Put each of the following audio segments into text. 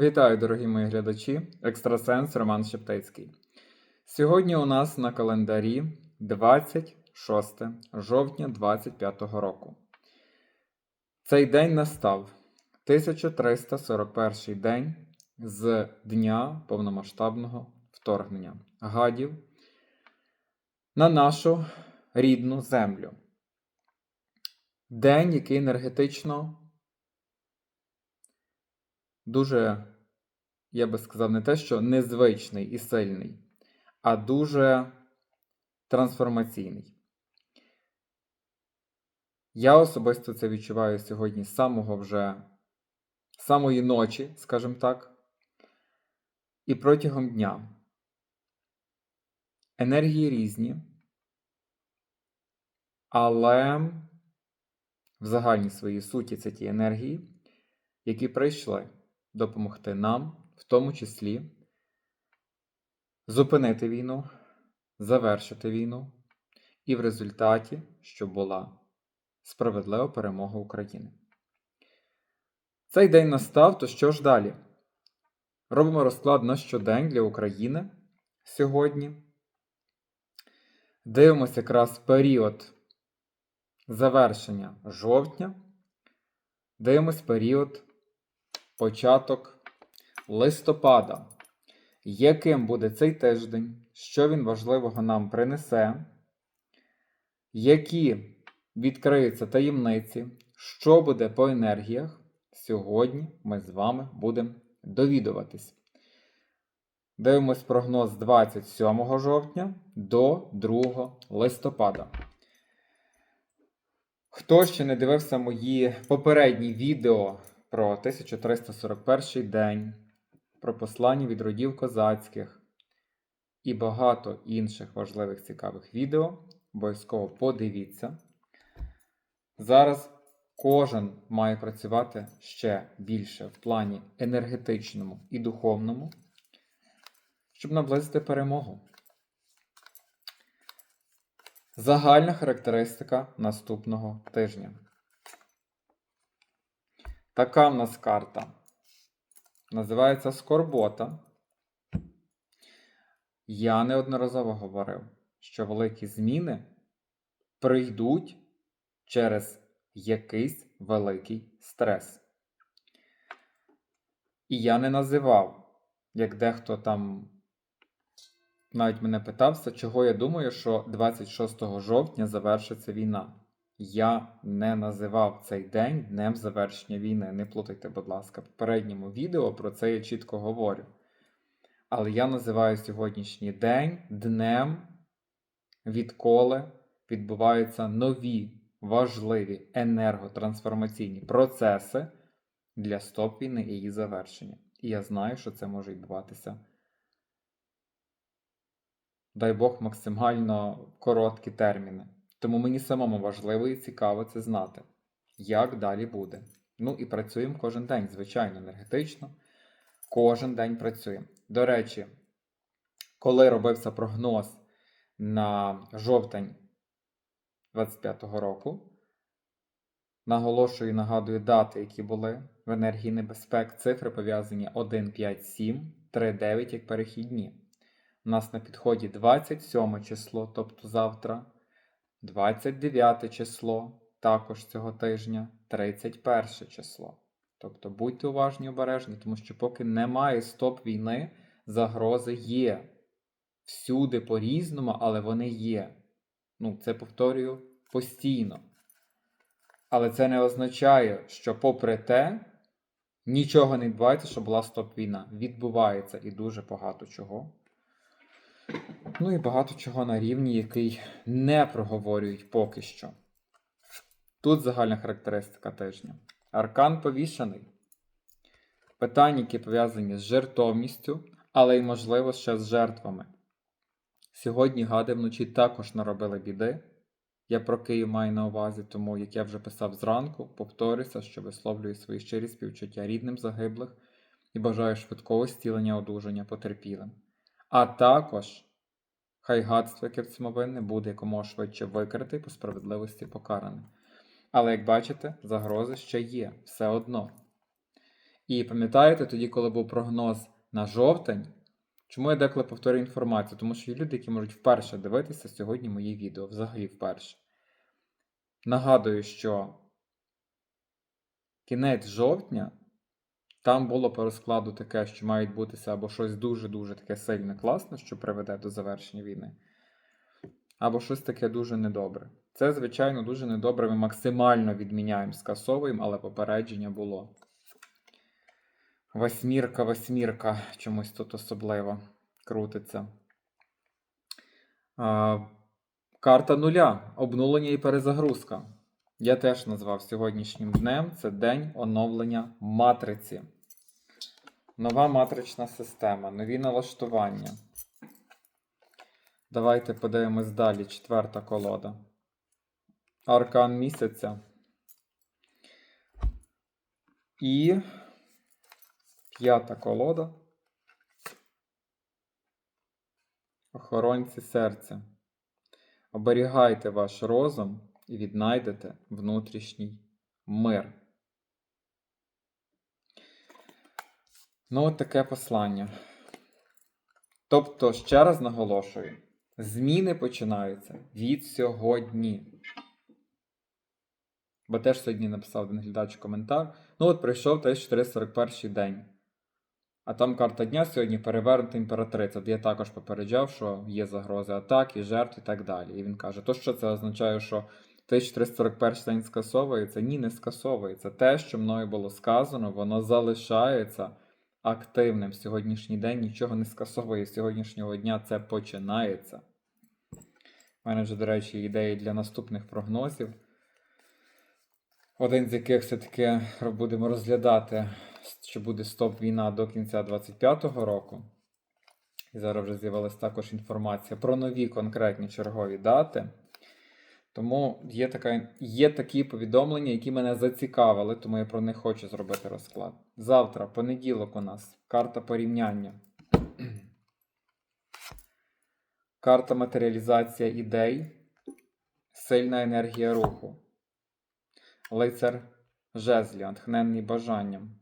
Вітаю, дорогі мої глядачі, екстрасенс Роман Шептицький. Сьогодні у нас на календарі 26 жовтня 25 року. Цей день настав 1341 день з дня повномасштабного вторгнення гадів на нашу рідну землю. День, який енергетично дуже, я би сказав, не те, що незвичний і сильний, а дуже трансформаційний. Я особисто це відчуваю сьогодні з самого вже самої ночі, скажімо так, і протягом дня. Енергії різні, але в загальній своїй суті це ті енергії, які прийшли допомогти нам, в тому числі, зупинити війну, завершити війну, і в результаті, щоб була справедлива перемога України. Цей день настав, то що ж далі? Робимо розклад на щодень для України сьогодні. Дивимося якраз період завершення жовтня. Дивимось період початок листопада. Яким буде цей тиждень? Що він важливого нам принесе? Які відкриються таємниці? Що буде по енергіях? Сьогодні ми з вами будемо довідуватись. Дивимось прогноз з 27 жовтня до 2 листопада. Хто ще не дивився мої попередні відео про 1341 день, про послання від родів козацьких і багато інших важливих цікавих відео, обов'язково подивіться. Зараз кожен має працювати ще більше в плані енергетичному і духовному, щоб наблизити перемогу. Загальна характеристика наступного тижня. Така в нас карта. Називається Скорбота. Я неодноразово говорив, що великі зміни прийдуть через якийсь великий стрес. І я не називав, як дехто там навіть мене питався, чого я думаю, що 26 жовтня завершиться війна. Я не називав цей день днем завершення війни. Не плутайте, будь ласка, в попередньому відео про це я чітко говорю. Але я називаю сьогоднішній день днем, відколи відбуваються нові важливі енерготрансформаційні процеси для стоп війни і її завершення. І я знаю, що це може відбуватися. Дай Бог максимально короткі терміни. Тому мені самому важливо і цікаво це знати, як далі буде. Ну і працюємо кожен день, звичайно, енергетично. Кожен день працюємо. До речі, коли робився прогноз на жовтень 25-го року, наголошую і нагадую дати, які були в енергії небезпек, цифри пов'язані 1, 5, 7, 3, 9 як перехідні. У нас на підході 27 число, тобто завтра. 29 число також цього тижня, 31 число. Тобто будьте уважні обережні, тому що поки немає стоп війни, загрози є. Всюди по-різному, але вони є. Ну, це повторюю постійно. Але це не означає, що, попри те, нічого не відбувається, що була стоп війна. Відбувається і дуже багато чого. Ну і багато чого на рівні, який не проговорюють поки що. Тут загальна характеристика тижня. Аркан повішаний. Питання, які пов'язані з жертовністю, але й, можливо, ще з жертвами. Сьогодні гади вночі також наробили біди. Я про Київ маю на увазі, тому, як я вже писав зранку, повторюся, що висловлюю свої щирі співчуття рідним загиблих і бажаю швидкого стілення одужання потерпілим. А також хай гадство, яке в цьому винне, буде якомога швидше викрите і по справедливості покаране. Але, як бачите, загрози ще є все одно. І пам'ятаєте, тоді, коли був прогноз на жовтень, чому я деколи повторюю інформацію? Тому що є люди, які можуть вперше дивитися сьогодні мої відео, взагалі вперше. Нагадую, що кінець жовтня там було по розкладу таке, що мають бутися або щось дуже-дуже таке сильне класне, що приведе до завершення війни, або щось таке дуже недобре. Це, звичайно, дуже недобре. Ми максимально відміняємо, скасовуємо, але попередження було. Восьмірка, восьмірка чомусь тут особливо крутиться. А, карта нуля. Обнулення і перезагрузка. Я теж назвав сьогоднішнім днем. Це день оновлення матриці. Нова матрична система, нові налаштування. Давайте подивимось далі. Четверта колода. Аркан місяця. І п'ята колода. Охоронці серця. Оберігайте ваш розум і віднайдете внутрішній мир. Ну, от таке послання. Тобто, ще раз наголошую, зміни починаються від сьогодні. Бо теж сьогодні написав один глядач коментар. Ну, от прийшов 1441 день. А там карта дня сьогодні перевернута імператриця, де я також попереджав, що є загрози атак і жертв і так далі. І він каже: то що це означає, що 1341 день скасовується? Ні, не скасовується. Те, що мною було сказано, воно залишається активним. Сьогоднішній день нічого не скасовує. З сьогоднішнього дня це починається. У мене вже, до речі, ідеї для наступних прогнозів. Один з яких все-таки будемо розглядати, що буде стоп-війна до кінця 25-го року. І зараз вже з'явилася також інформація про нові конкретні чергові дати. Тому є, така, є такі повідомлення, які мене зацікавили, тому я про них хочу зробити розклад. Завтра, понеділок, у нас карта порівняння. Карта матеріалізація ідей, сильна енергія руху. Лицар жезлі, натхненний бажанням.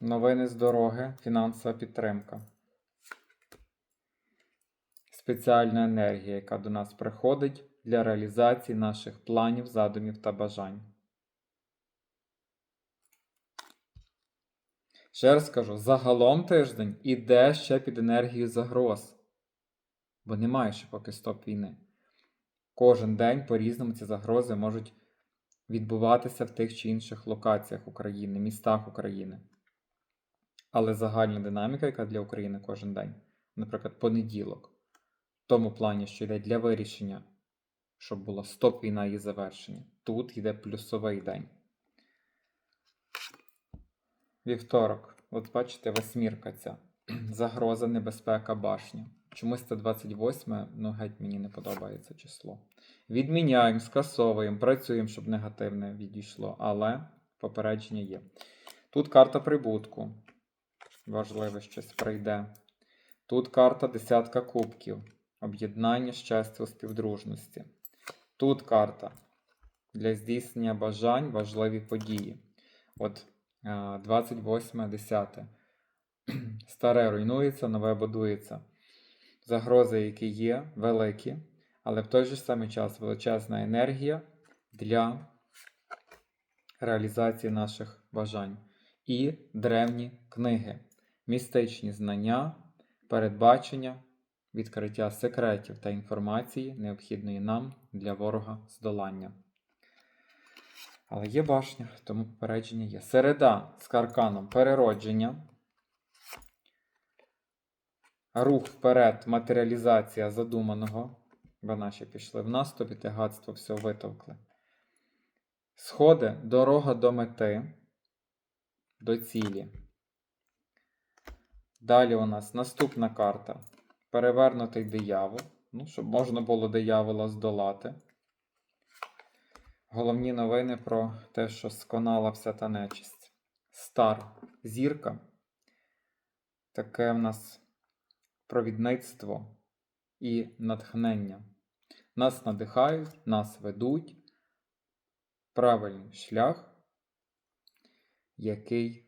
Новини з дороги, фінансова підтримка. Спеціальна енергія, яка до нас приходить для реалізації наших планів, задумів та бажань. Ще раз скажу, загалом тиждень іде ще під енергією загроз. Бо немає ще поки стоп війни. Кожен день по-різному ці загрози можуть відбуватися в тих чи інших локаціях України, містах України. Але загальна динаміка, яка для України кожен день, наприклад, понеділок, тому плані, що йде для вирішення, щоб була стоп війна і завершення. Тут йде плюсовий день. Вівторок. От бачите, восьмірка ця. Загроза, небезпека, башня. Чомусь це 28, ну геть мені не подобається число. Відміняємо, скасовуємо, працюємо, щоб негативне відійшло, але попередження є. Тут карта прибутку. Важливе щось прийде. Тут карта десятка кубків. Об'єднання щастя у співдружності. Тут карта для здійснення бажань важливі події. От 28.10. Старе руйнується, нове будується. Загрози, які є, великі, але в той же самий час величезна енергія для реалізації наших бажань. І древні книги, містичні знання, передбачення, відкриття секретів та інформації, необхідної нам для ворога здолання. Але є башня, тому попередження є. Середа з карканом переродження. Рух вперед, матеріалізація задуманого. Бо наші пішли в наступ і тягатство все витовкли. Сходи, дорога до мети, до цілі. Далі у нас наступна карта. Перевернутий диявол. Ну, щоб можна було диявола здолати. Головні новини про те, що сконала вся та нечисть. Стар зірка. Таке в нас провідництво і натхнення. Нас надихають, нас ведуть. Правильний шлях який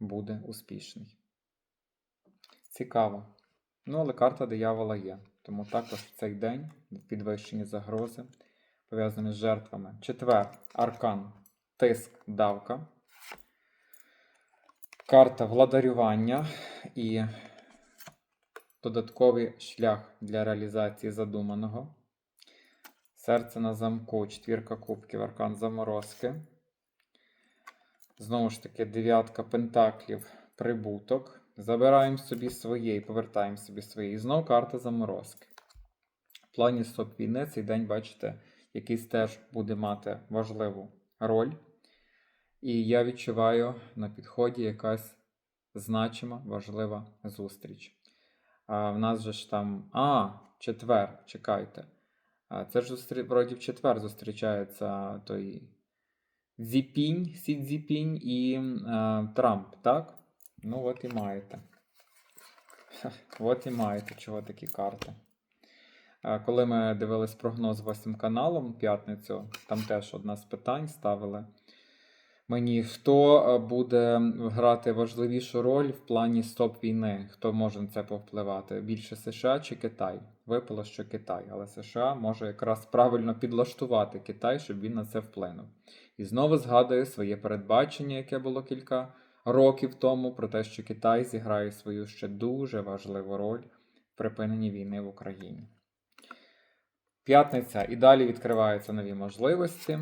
буде успішний. Цікаво. Ну, але карта диявола є. Тому також в цей день підвищені загрози пов'язані з жертвами. Четвер. Аркан. Тиск, давка. Карта владарювання і додатковий шлях для реалізації задуманого. Серце на замку, четвірка кубків, аркан заморозки. Знову ж таки, дев'ятка пентаклів, прибуток. Забираємо собі своє і повертаємо собі своє. І знову карта заморозки. В плані стоп війни цей день, бачите, якийсь теж буде мати важливу роль. І я відчуваю на підході якась значима, важлива зустріч. А в нас же ж там. А, четвер, чекайте. А це ж зустрі... вроді в четвер зустрічається той Зіпінь, Сі Цзіпінь і е, Трамп, так? Ну, от і маєте. От і маєте, чого такі карти. Коли ми дивились прогноз восьмим каналом п'ятницю, там теж одна з питань ставили мені, хто е, буде грати важливішу роль в плані стоп війни, хто може на це повпливати? Більше США чи Китай? Випало, що Китай, але США може якраз правильно підлаштувати Китай, щоб він на це вплинув. І знову згадую своє передбачення, яке було кілька років тому, про те, що Китай зіграє свою ще дуже важливу роль в припиненні війни в Україні. П'ятниця і далі відкриваються нові можливості.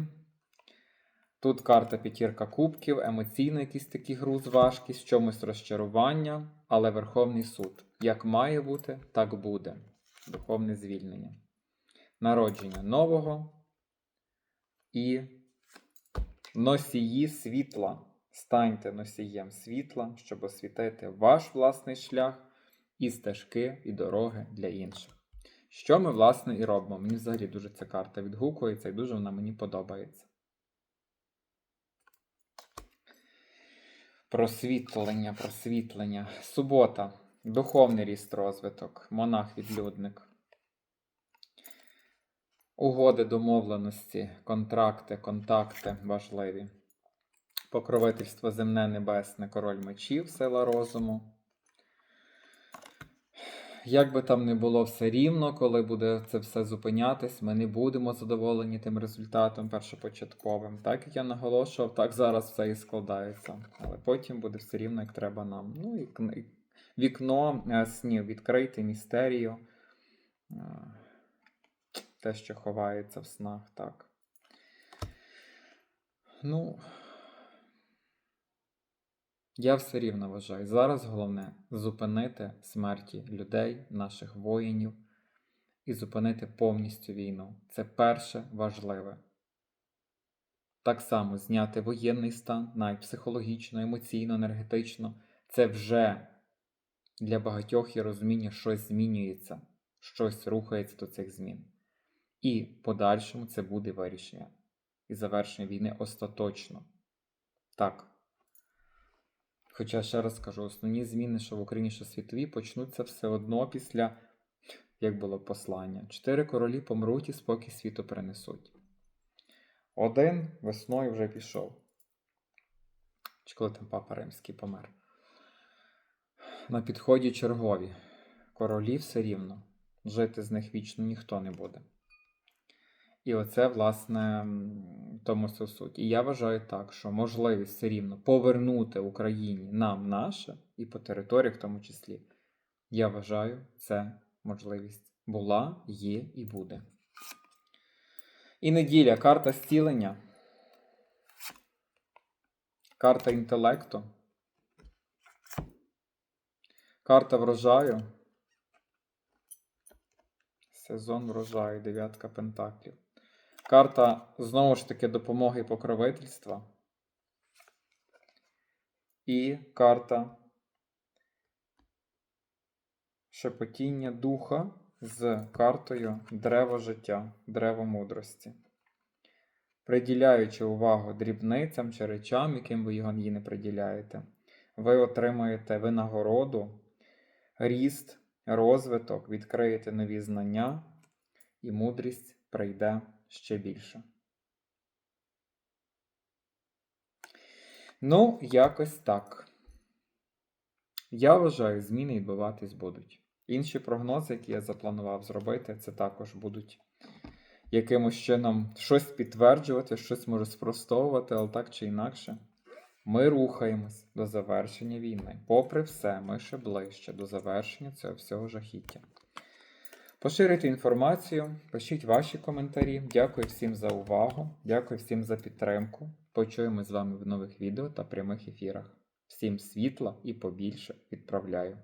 Тут карта п'ятірка кубків, емоційний якийсь такий груз, важкість, чомусь розчарування, але Верховний суд. Як має бути, так буде. Духовне звільнення. Народження нового і носії світла. Станьте носієм світла, щоб освітити ваш власний шлях і стежки, і дороги для інших. Що ми, власне, і робимо. Мені взагалі дуже ця карта відгукується і дуже вона мені подобається. Просвітлення, просвітлення. Субота. Духовний ріст розвиток. Монах-відлюдник. Угоди, домовленості, контракти, контакти важливі. Покровительство земне небесне, король мечів, сила розуму. Як би там не було все рівно, коли буде це все зупинятись, ми не будемо задоволені тим результатом першопочатковим. Так як я наголошував, так зараз все і складається. Але потім буде все рівно, як треба нам. Ну і вікно е, снів відкрити містерію. Е, Те, що ховається в снах, так. Ну. Я все рівно вважаю, зараз головне зупинити смерті людей, наших воїнів, і зупинити повністю війну. Це перше важливе. Так само зняти воєнний стан, навіть психологічно, емоційно, енергетично. Це вже для багатьох є розуміння, щось змінюється, щось рухається до цих змін. І подальшому це буде вирішення і завершення війни остаточно. Так. Хоча ще раз скажу, основні зміни, що в Україні, що світові, почнуться все одно після, як було послання. Чотири королі помруть і спокій світу принесуть. Один весною вже пішов. Чи коли там папа Римський помер. На підході чергові. Королі все рівно. Жити з них вічно ніхто не буде. І оце, власне, тому все суть. І я вважаю так, що можливість все рівно повернути Україні нам наше і по території в тому числі. Я вважаю, це можливість була, є і буде. І неділя карта зцілення. Карта інтелекту. Карта врожаю. Сезон врожаю, дев'ятка пентаклів. Карта знову ж таки допомоги покровительства. І карта шепотіння духа з картою Древо життя, Древо мудрості. Приділяючи увагу дрібницям чи речам, яким ви його не приділяєте, ви отримаєте винагороду, ріст, розвиток, відкриєте нові знання, і мудрість прийде ще більше. Ну, якось так. Я вважаю, зміни відбуватись будуть. Інші прогнози, які я запланував зробити, це також будуть якимось чином щось підтверджувати, щось може спростовувати, але так чи інакше. Ми рухаємось до завершення війни. Попри все, ми ще ближче до завершення цього всього жахіття. Поширюйте інформацію, пишіть ваші коментарі. Дякую всім за увагу. Дякую всім за підтримку. Почуємо з вами в нових відео та прямих ефірах. Всім світла і побільше відправляю.